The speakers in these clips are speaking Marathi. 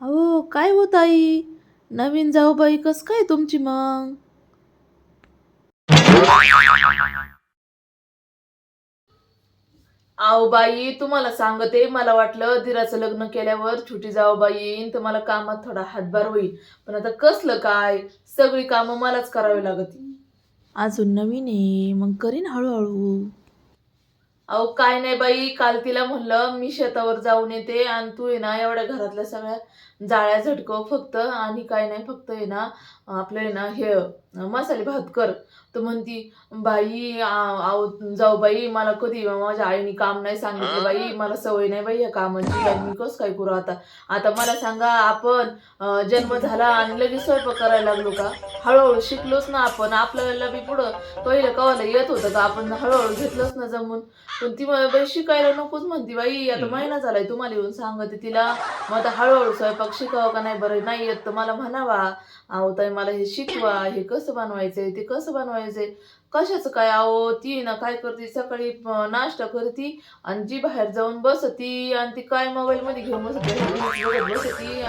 अहो काय होत आई नवीन जाऊबाई कस काय तुमची मग? आहो बाई तुम्हाला सांगते मला वाटलं दिराचं लग्न केल्यावर छोटी जाऊबाई येईन तर मला कामात थोडा हातभार होईल. पण आता कसलं काय? सगळी कामं मलाच करावी लागत अजून नवीन आहे मग करीन हळूहळू. अहो काय नाही बाई काल तिला म्हणलं मी शेतावर जाऊन येते आणि तू आहे ना एवढ्या घरातल्या सगळ्या जाळ्या झटकव फक्त आणि काय नाही फक्त आहे ना आपलं आहे ना हे मसाले भात कर. तर म्हणती बाई जाऊ बाई मला कधी माझ्या आईने काम नाही सांगितलं बाई मला सवय नाही बाई या कामाची मी कस काय करू आता? आता मला सांगा आपण जन्म झाला आणि लगेच स्वयंपाक करायला लागलो का? हळूहळू शिकलोच ना आपण आपल्याला बी पुढं पहिलं कवाला येत होतं का? आपण हळूहळू घेतलंच ना जमून. पण ती मला बाई शिकायला नकोच म्हणती बाई आता महिना झालाय तुम्हाला येऊन सांगते तिला. मग आता हळूहळू स्वयंपाक शिकावं का नाही बरं? नाही येत तर मला म्हणावा ताई मला हे शिकवा हे कसं बनवायचंय ते कसं बनवायचंय? कशाचं काय अहो ती ना काय करते? सकाळी नाश्ता करती आणि जी बाहेर जाऊन बसती आणि ती काय मोबाईल मध्ये घेऊन बसते बसती.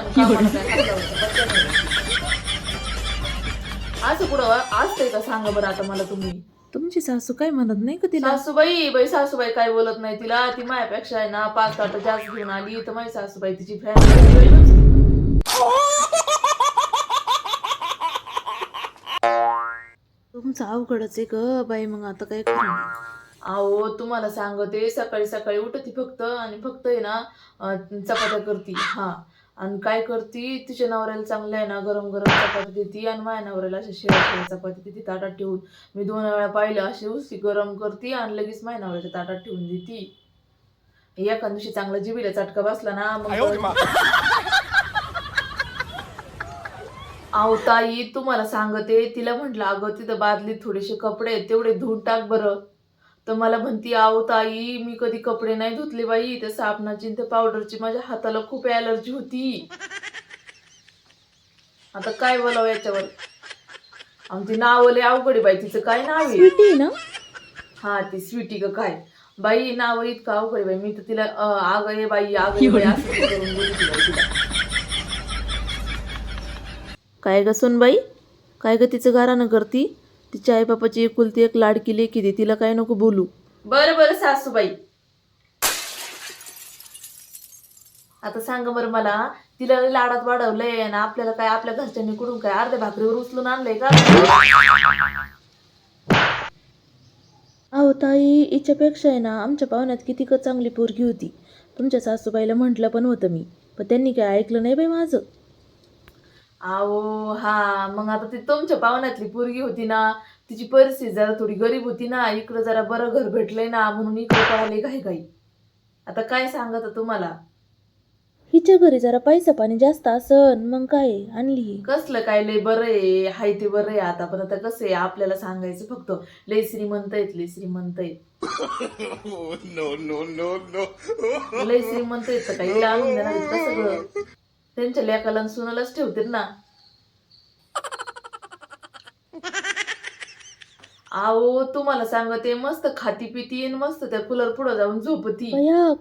असं कुठं असतंय का? सांगा बरं आता मला तुम्ही. तुमची सासू काय म्हणत नाही का तिला? सासूबाई बाई सासूबाई काय बोलत नाही तिला. ती माझ्यापेक्षा आहे ना पाच ताट जास्त घेऊन आली तर माझी सासूबाई तिची फॅन तुमचं अवघडच आहे ग बाई मग आता काय करू? अहो तुम्हाला सांगते सकाळी सकाळी उठती फक्त आणि फक्त आहे ना अं, चपात्या करती. हा. आणि काय करती? तिच्या नवऱ्याला चांगलं आहे ना गरम गरम चपाती देती आणि माझ्या नवऱ्याला अशा शिळ्या शिळ्या चपाती देती ताटात ठेवून. मी दोन वेळा पाहिलं अशी उशी गरम करती आणि लगेच माझ्या नवऱ्याच्या ताटात ठेवून देती. एका दिवशी चांगला जिबीला चटका बसला ना मग अहो ताई तुम्हाला सांगते तिला म्हटलं अगं तिथं बादलीत थोडेसे कपडे आहेत तेवढे धुवून टाक बरं. तर मला म्हणती अहो ताई मी कधी कपडे नाही धुतले बाई त्या साबणाची त्या पावडरची माझ्या हाताला खूप ॲलर्जी होती. आता काय बोलावं याच्यावर? आमची नाव लय अवघड आहे बाई तिचं काय नाव आहे? स्वीटी ना? हा ती स्वीटी का काय? बाई नाव इतकं अवघड आहे बाई मी तर तिला अगं ये बाई अगं ये बाई असं करून बाई तिला. काय ग बाई काय ग तिचं गारानं करती? तिच्या आई बापाची एकुलती एक लाडकी लेकी दे तिला काय नको बोलू. बरं बरं सासूबाई. आता सांग बरं मला तिला लाडात वाढवलंय आणि आपल्याला काय आपल्या घरच्यांनी कुठून काय अर्ध्या भाकरीवर उचलून आणलंय का? अहो ताई हिच्यापेक्षा आहे ना आमच्या पाहुण्यात किती क चांगली पोरगी होती. तुमच्या सासूबाईला म्हटलं पण होतं मी पण त्यांनी काय ऐकलं नाही बाई माझं. अहो हा मग आता ती तुमच्या पाहुण्यातली पोरगी होती ना तिची परिस्थिती जरा थोडी गरीब होती ना इकडं जरा बरं घर भेटलंय ना म्हणून इकडे पळाले घाई घाई आता काय सांगत तुम्हाला? हिच्या घरी जरा पैसा पाणी जास्त असन मग काय आणली ही. कसलं काय लय बरं आहे हाय ते बरं आहे आता पण आता कसं आहे आपल्याला सांगायचं फक्त. लय श्रीमंत आहेत लय श्रीमंत आहेत. No, no, no, no. लय श्रीमंत आहेत तर काही आणून देणार आहेत का सगळं? त्यांच्या लेकाला सुनालाच ठेवतील ना. आओ तुम्हाला सांगते मस्त खाती पिती आणि मस्त त्या कूलर पुढे जाऊन झोपती.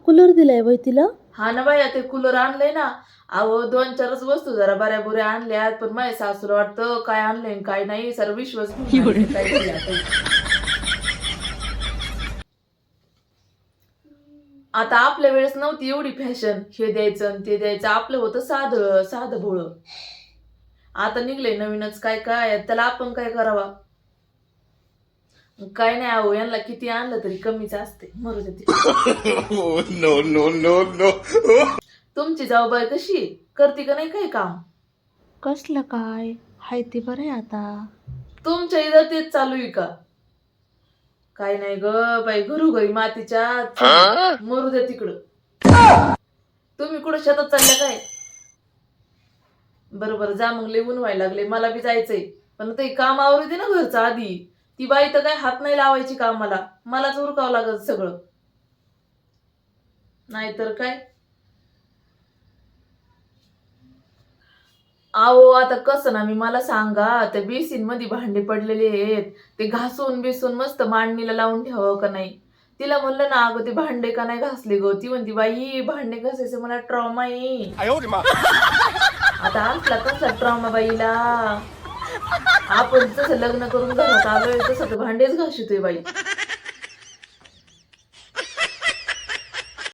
कूलर दिलाय बाई तिला? हा ना बाया ते कूलर आणलंय ना. अहो दोन चारच वस्तू जरा बऱ्या बुऱ्या आणल्यात पण माझ्या सासूला वाटतं काय आणलंय आणि काय नाही सर विश्वास घेऊन आली, काय केलं आता. आता आपल्या वेळेस नव्हती एवढी फॅशन हे द्यायचं आणि ते द्यायचं. आपलं होतं साधं साधं भोळ. आता निघलंय नवीनच काय काय. त्याला आपण काय करावा? काय नाही अहो यांना किती आणलं तरी कमीच असते. मरू दे ते. No, no, no, no. तुमची जाऊबाई कशी आहे? करते का नाही काही काम? कसलं काय? हाय ते बरं आहे आता. तुमच्या इथं तेच चालू आहे का? काय नाही ग बाई घरोघरी मातीच्या मरू द्या तिकडं. तुम्ही कुठं शेतात चालल्या काय? बरं बरं जा मग लिहून व्हायला लागले मला बी जायचंय. पण ते काम आवडते ना घरचं आधी. ती बाई तर काय हात नाही लावायची कामाला. मलाच उरकावं लागत सगळं. नाहीतर काय? आओ आता कसं ना मी मला सांगा त्या बेसिनमध्ये भांडे पडलेले आहेत. ते घासून बिसून मस्त मांडणीला लावून ठेवावं का नाही? तिला म्हणलं ना अगं ते भांडे का नाही घासले ग? ती म्हणती बाई भांडे घासायचं मला ट्रॉमा आहे. आता असला कसा ट्रॉमा बाईला? आपण जसं लग्न करून घरात आलोय तसं तर भांडेच घासतोय बाई.